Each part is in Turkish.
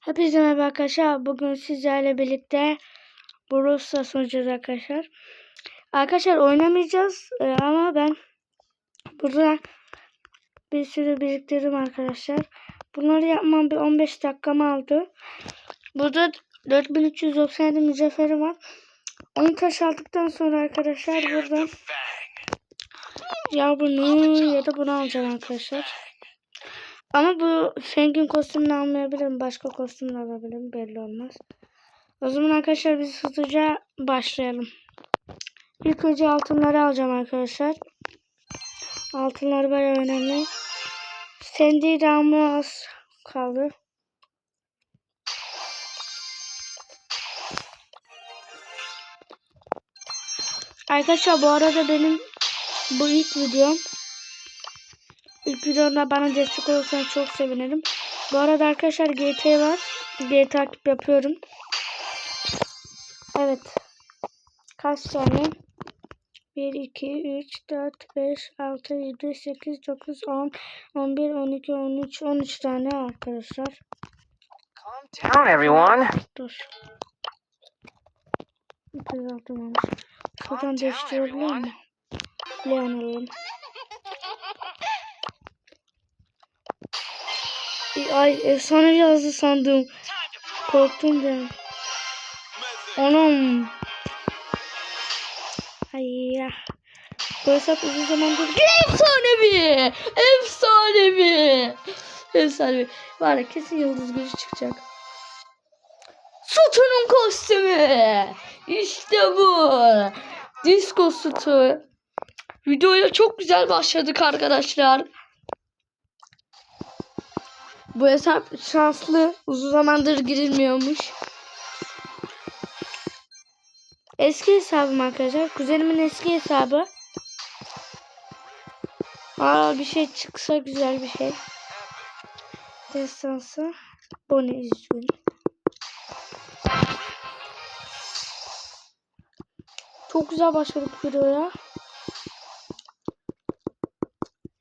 Hepinize merhaba arkadaşlar. Bugün sizlerle birlikte Brawl Stars oynayacağız arkadaşlar. Arkadaşlar oynamayacağız e, ama ben burada bir sürü biriktirdim arkadaşlar. Bunları yapmam bir 15 dakikamı aldı. Burada 4397 mücevherim var. Onu taş aldıktan sonra arkadaşlar buradan ya bunu ya da bunu alacağım arkadaşlar. Ama bu Feng'in kostümünü almayabilirim. Başka kostüm de alabilirim. Belli olmaz. O zaman arkadaşlar biz hızlıca başlayalım. İlk önce altınları alacağım arkadaşlar. Altınlar bayağı önemli. Sandy Ramı az kaldı. Arkadaşlar bu arada benim bu ilk videom. İlk videomda bana destek olursanız çok sevinirim. Bu arada arkadaşlar GT var. GT takip yapıyorum. Evet. Kaç tane? 1, 2, 3, 4, 5, 6, 7, 8, 9, 10, 11, 12, 13, 13 tane arkadaşlar. Calm down, everyone. Dur. 206 olmuş. Şuradan değiştirebiliyor muyum? Leon alalım. Ay efsane yazdı sandım. Korktum ben. Anam. Ay ya. Bu hesap uzun zamandır efsanevi. Efsanevi. Efsanevi. Var ya kesin yıldız gücü çıkacak. Sütunun kostümü. İşte bu. Disco sütü. Videoya çok güzel başladık arkadaşlar. Bu hesap şanslı. Uzun zamandır girilmiyormuş. Eski hesabım arkadaşlar. Kuzenimin eski hesabı. Aa bir şey çıksa güzel bir şey. Destansı. Bonnie üzgün. Çok güzel başladık videoya.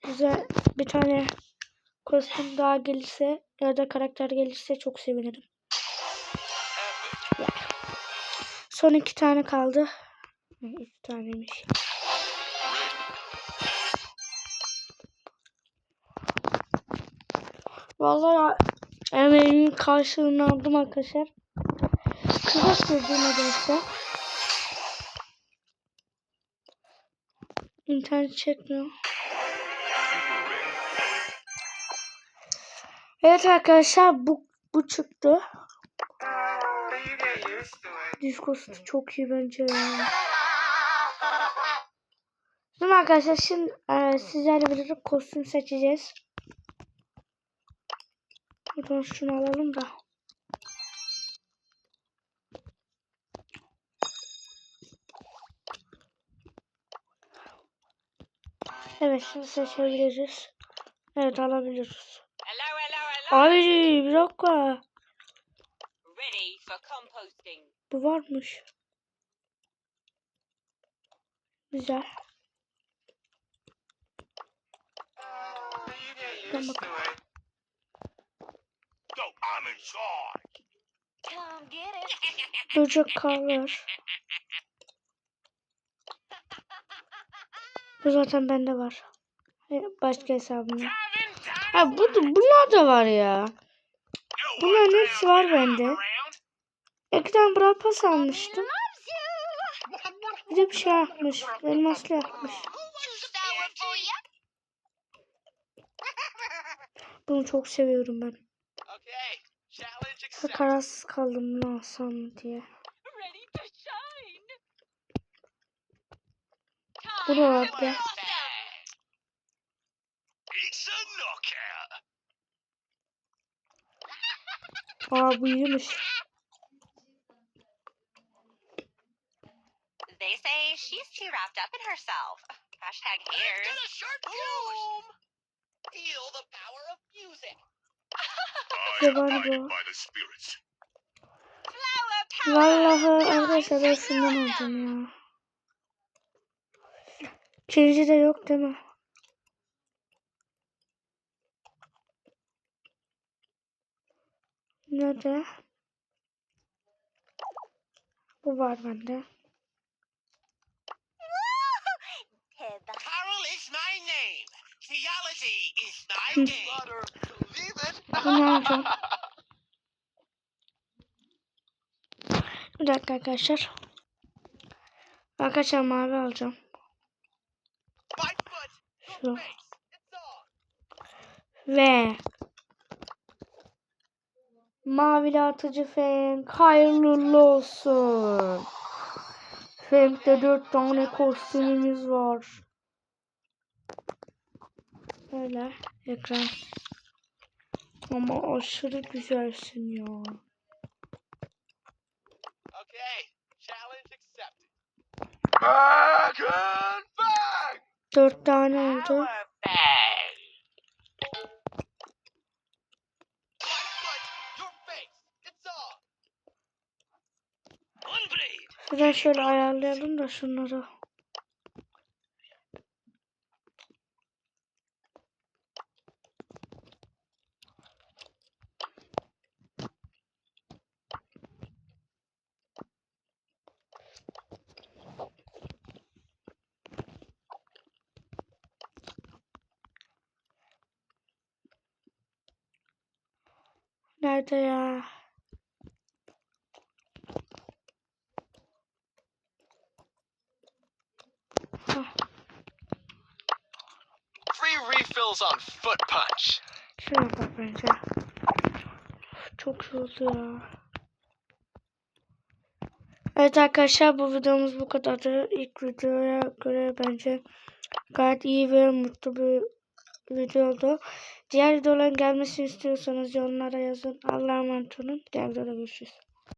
Güzel bir tane kostüm daha gelirse ya da karakter gelirse çok sevinirim. Ya. Son iki tane kaldı. Üç taneymiş. Vallahi emeğimin karşılığını aldım arkadaşlar. Kısa sürdü nedense. İnternet çekmiyor. Evet arkadaşlar bu bu çıktı. Diskosu çok iyi bence. Şimdi arkadaşlar şimdi e, sizlerle birlikte kostüm seçeceğiz. Buradan şunu alalım da. Evet şimdi seçebiliriz. Evet alabiliriz. Ay bir dakika. Ready for composting. Bu varmış. Güzel. İt. Çocuk kalır. Bu zaten bende var. Başka hesabımda. Ha bu bunlar da var ya. Bunların hepsi var bende. Ekran Brawl Pass almıştım. Bir de bir şey yapmış. Elmaslı yapmış. Bunu çok seviyorum ben. Accepted. kararsız kaldım ne alsam diye. Ready It's a knockout. Aa bu iyiymiş. They say she's too wrapped up in herself. Hashtag haters. a sharp fuse. Feel the power of music. Yabani bu. by the spirits. Flower power. Vallahi arkadaşlar ben şundan alacağım ya. İkinci de yok değil mi? Nerede? Bu var bende. Carol is my name. Theology is my game. Bunu alacağım. Bir dakika arkadaşlar. Arkadaşlar mavi alacağım. Şu. Ve mavili atıcı Feng hayırlı olsun. Feng'de dört tane kostümümüz var. Böyle ekran. Ama aşırı güzelsin ya. Okay, challenge accepted. Back and bang. Dört tane oldu. Şuradan şöyle ayarlayalım da şunları. Nerede ya? Refills on foot punch. şuna bak bence. Çok oldu ya. Evet arkadaşlar bu videomuz bu kadardı. İlk videoya göre bence gayet iyi ve mutlu bir video oldu. Diğer videoların gelmesini istiyorsanız yorumlara yazın. Allah'a emanet olun. Diğer videoda görüşürüz.